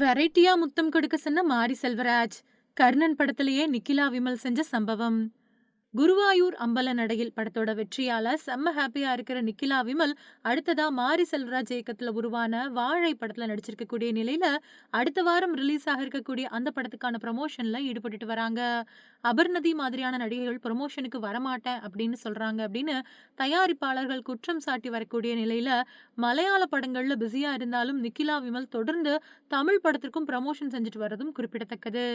வெரைட்டியா முத்தம் கொடுக்க சொன்ன மாரி செல்வராஜ் கர்ணன் படத்திலேயே நிக்கிலா விமல் செஞ்ச சம்பவம். குருவாயூர் அம்பல நடையில் படத்தோட வெற்றியால செம்ம ஹாப்பியா இருக்கிற நிக்கிலா விமல் அடுத்ததா மாரி செல்வராஜ் இயக்கத்துல உருவான வாழை படத்துல நடிச்சிருக்கக்கூடிய நிலையில அடுத்த வாரம் ரிலீஸ் ஆக இருக்கக்கூடிய அந்த படத்துக்கான ப்ரமோஷன்ல ஈடுபட்டுட்டு வராங்க. அபர்நதி மாதிரியான நடிகைகள் ப்ரமோஷனுக்கு வரமாட்டேன் அப்படின்னு சொல்றாங்க அப்படின்னு தயாரிப்பாளர்கள் குற்றம் சாட்டி வரக்கூடிய நிலையில மலையாள படங்கள்ல பிஸியா இருந்தாலும் நிக்கிலா விமல் தொடர்ந்து தமிழ் படத்திற்கும் ப்ரமோஷன் செஞ்சுட்டு வர்றதும் குறிப்பிடத்தக்கது.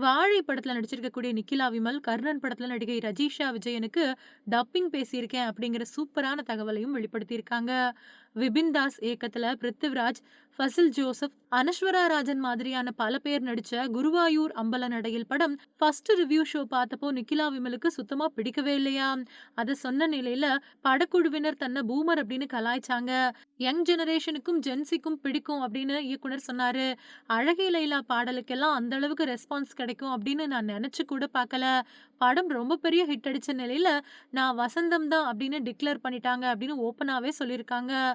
வாழை படத்துல நடிச்சிருக்கக்கூடிய நிக்கிலா விமல் கர்ணன் படத்துல நடிகை ரஜிஷா விஜயனுக்கு டப்பிங் பேசியிருக்கேன் அப்படிங்கிற சூப்பரான தகவலையும் வெளிப்படுத்தியிருக்காங்க. விபின் தாஸ் இயக்கத்துல பிருத்திவிராஜ் ஃபசில் ஜோசப் அனஸ்வரா ராஜன் மாதிரியான பல பேர் நடிச்ச குருவாயூர் அம்பல நடையில் படம் ஃபர்ஸ்ட் ரிவ்யூ ஷோ பார்த்தப்போ நிக்கிலா விமலுக்கு சுத்தமா பிடிக்கவே இல்லையா? அதை சொன்ன நிலையில படக்குழுவினர் தன்னை பூமர் அப்படின்னு கலாய்ச்சாங்க. யங் ஜெனரேஷனுக்கும் ஜென்சிக்கும் பிடிக்கும் அப்படின்னு இயக்குனர் சொன்னாரு. அழகே லைலா பாடலுக்கெல்லாம் அந்த அளவுக்கு ரெஸ்பான்ஸ் கிடைக்கும் அப்படின்னு நான் நினைச்சு கூட பார்க்கல. படம் ரொம்ப பெரிய ஹிட் அடிச்ச நிலையில நான் வசந்தம் தான் அப்படின்னு டிக்ளேர் பண்ணிட்டாங்க அப்படின்னு ஓப்பனாவே சொல்லியிருக்காங்க.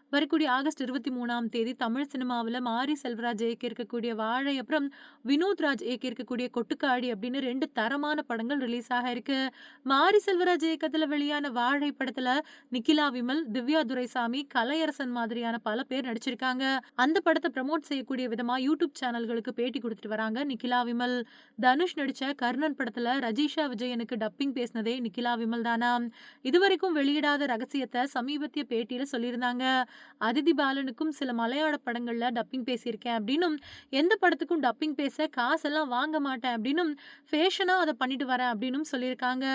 வரக்கூடிய ஆகஸ்ட் இருபத்தி மூணாம் தேதி தமிழ் சினிமாவில் மாரி செல்வராஜ் இயக்கியிருக்கக்கூடிய வாழை அப்புறம் வினோத் ராஜ் இயக்கியிருக்கக்கூடிய கொட்டுக்காடி அப்படின்னு ரெண்டு தரமான படங்கள் ரிலீஸ் ஆக இருக்கு. மாரி செல்வராஜ் இயக்கத்தில் வெளியான வாழை படத்துல நிக்கிலா விமல் திவ்யா துரைசாமி கலையரசன் மாதிரியான பல பேர் நடிச்சிருக்காங்க. அந்த படத்தை ப்ரமோட் செய்யக்கூடிய விதமா யூடியூப் சேனல்களுக்கு பேட்டி கொடுத்துட்டு வராங்க நிக்கிலா விமல். தனுஷ் நடிச்ச கர்ணன் படத்துல ரஜிஷா விஜயனுக்கு டப்பிங் பேசினதே நிக்கிலா விமல் தானா. இதுவரைக்கும் வெளியிடாத ரகசியத்தை சமீபத்திய பேட்டியில சொல்லியிருந்தாங்க. அதிதி பாலனுக்கும் சில மலையாள படங்களில் டப்பிங் பேசியிருக்கேன் அப்படின்னும் எந்த படத்துக்கும் டப்பிங் பேச காசெல்லாம் வாங்க மாட்டேன் அப்படின்னும் ஃபேஷனாக அதை பண்ணிட்டு வரேன் அப்படின்னும் சொல்லியிருக்காங்க.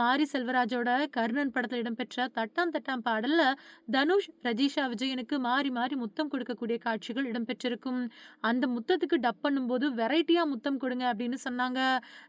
மாரி செல்வராஜோட கர்ணன் படத்தில் இடம்பெற்ற தட்டாம் தட்டாம் பாடலில் தனுஷ் ரஜிஷா விஜயனுக்கு மாறி மாறி முத்தம் கொடுக்கக்கூடிய காட்சிகள் இடம்பெற்றிருக்கும். அந்த முத்தத்துக்கு டப் பண்ணும்போது வெரைட்டியாக முத்தம் கொடுங்க அப்படின்னு சொன்னாங்க.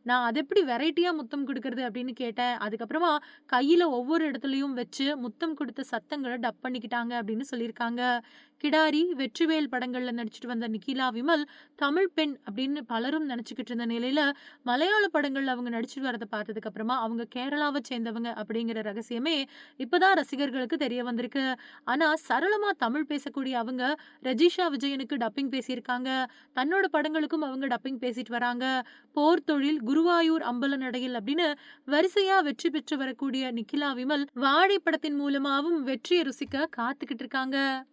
நான் அது எப்படி வெரைட்டியாக முத்தம் கொடுக்கறது அப்படின்னு கேட்டேன். அதுக்கப்புறமா கையில் ஒவ்வொரு இடத்துலையும் வச்சு முத்தம் கொடுத்த சத்தங்களை டப் பண்ணிக்கிட்டாங்க அப்படின்னு சொல்லியிருக்காங்க. கிடாரி வெற்றிவேல் படங்கள்ல நடிச்சிட்டு வந்த நிகிலா விமல் தமிழ் பெண் அப்படின்னு பலரும் நினைச்சுக்கிட்டு இருந்த நிலையில மலையாள படங்கள்ல அவங்க நடிச்சிட்டு வரதை பார்த்ததுக்கு அப்புறமா அவங்க கேரளாவை சேர்ந்தவங்க அப்படிங்கிற ரகசியமே இப்பதான் ரசிகர்களுக்கு தெரிய வந்திருக்கு. ஆனா சரளமா தமிழ் பேசக்கூடிய அவங்க ரஜிஷா விஜயனுக்கு டப்பிங் பேசியிருக்காங்க. தன்னோட படங்களுக்கும் அவங்க டப்பிங் பேசிட்டு வராங்க. போர் தொழில் குருவாயூர் அம்பல நடையில் அப்படின்னு வரிசையா வெற்றி பெற்று வரக்கூடிய நிகிலா விமல் வாழை படத்தின் மூலமாவும் வெற்றியை ருசிக்க காத்துக்கிட்டு இருக்காங்க. 个